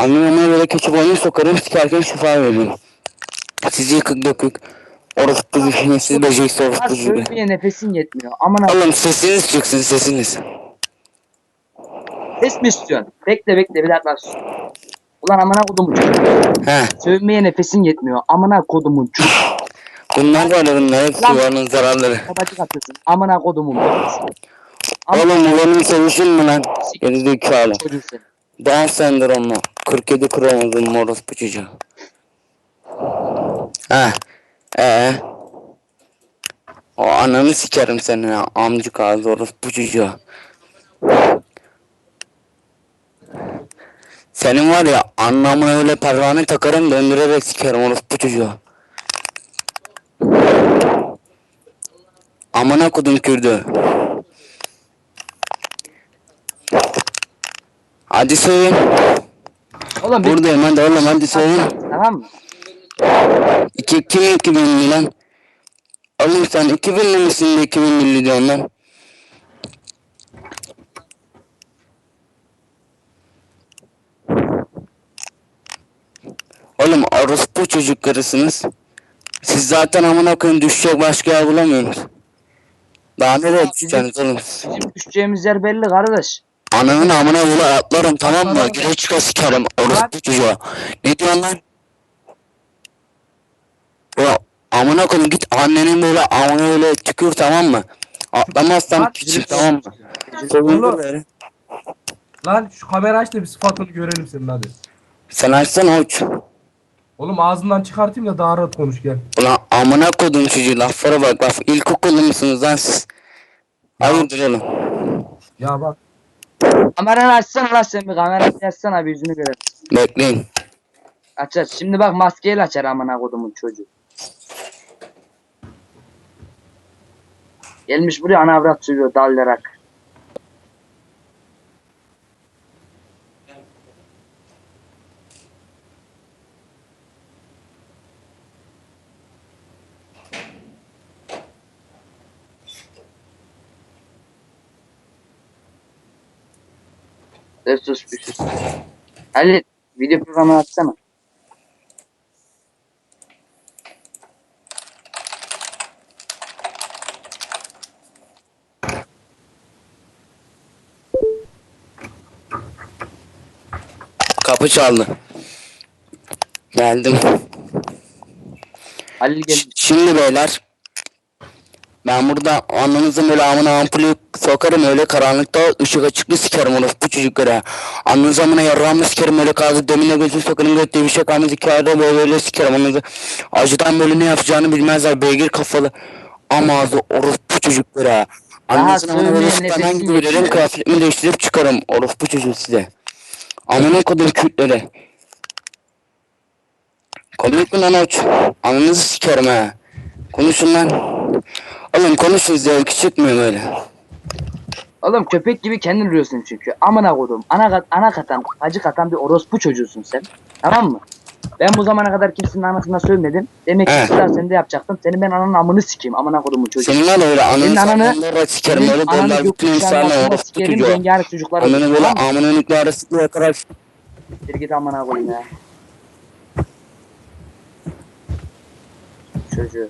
Anneme böyle keçi boynu sokarım sikerken şifa veririm. Sizi yıkık dökük. Orospu düşünesiz beceriksiz orospu gibi. sövmeye nefesin yetmiyor. Aman abi Oğlum sesiniz çıksın sesiniz. ses mi istiyorsun? Bekle bekle bir dakika. Ulan amına kodumun çocuğu. He. Sövmeye nefesin yetmiyor. Amına kodumun çocuğu. Bunlar ya bunlar hepsi Lan. zararları. Babacık atıyorsun. Amına kodumun. Amına Oğlum bu benim sevişim mi lan? Gerizekalı. çocuğu. Down sendromlu. 47 kromozom orospu çocuğu. Ha. Ee. O ananı sikerim senin ha. Amcık ağzı orospu çocuğu. Senin var ya anlamına öyle pervane takarım döndürerek sikerim orospu çocuğu. Amına kodum kürdü. Hadi söyleyin. Oğlum bir Buradayım hadi oğlum hadi söyleyin. tamam mı? İki, kim 2000'li lan? Oğlum sen 2000'li misin de 2000'li diyorsun lan? Oğlum orospu çocuklarısınız. Siz zaten amına koyayım düşecek başka yer bulamıyorsunuz. Daha nereye düşeceksiniz oğlum? siz? Bizim düşeceğimiz yer belli kardeş. Ananın amına böyle atlarım tamam mı? Gire çıka sikerim orospu çocuğa. Ne diyorsun lan? Ya amına koyayım git annenin böyle amına böyle tükür tamam mı? Atlamazsan Bak, küçük tamam mı? Oğlum. Lan şu kamera aç da bir sıfatını görelim senin hadi. Sen açsana uç. Oğlum ağzından çıkartayım da daha rahat konuş gel. Ulan amına koydum çocuğu laflara bak laf. İlkokulu musunuz lan siz? Hayırdır oğlum? Ya bak. Kameranı açsana lan sen bir kameranı açsana bir yüzünü görelim. Bekleyin. Aç aç. Şimdi bak maskeyle açar amına kodumun çocuğu. Gelmiş buraya ana avrat sürüyor dallarak. Dur sus bir sus. Halit video programını açsana. Kapı çaldı. Geldim. Halil gelmiş. Şimdi beyler ben burada ananızın böyle amına ampulü sokarım öyle karanlıkta ışık açıklı sikerim orospu çocuklara. Ananız amına yarrağımı sikerim öyle kaldı demine gözü sokarım göt diye bir şey kalmaz hikayede böyle böyle sikerim ananızı. Acıdan böyle ne yapacağını bilmezler beygir kafalı. Ama ağzı orospu çocuklara. Ananızın amına böyle nefesin gibi veririm yetmiyor. kıyafetimi değiştirip çıkarım orospu çocuğu size. Amına kodum kütlere. Komik mi lan uç? Ananızı sikerim ha. Konuşun lan. Oğlum konuşun zevki çıkmıyor böyle. Oğlum köpek gibi kendin duruyorsun çünkü. Amına kodum. Ana, kat, ana katan, acı katan bir orospu çocuğusun sen. Tamam mı? Ben bu zamana kadar kimsenin anasına sövmedim. Demek ki He. sıra sende yapacaktım. Senin ben ananın amını sikeyim. Amına kodumun çocuğu. Senin lan öyle Senin ananı ananı- saklanlara sikerim. Senin Öyle ananı dolar bütün insanlar sikerim. çocuğu. Rengarenk çocuklar. Ananı böyle amına nükleer sıkı yakarak Siktir git amına koyayım ya. Çocuğu.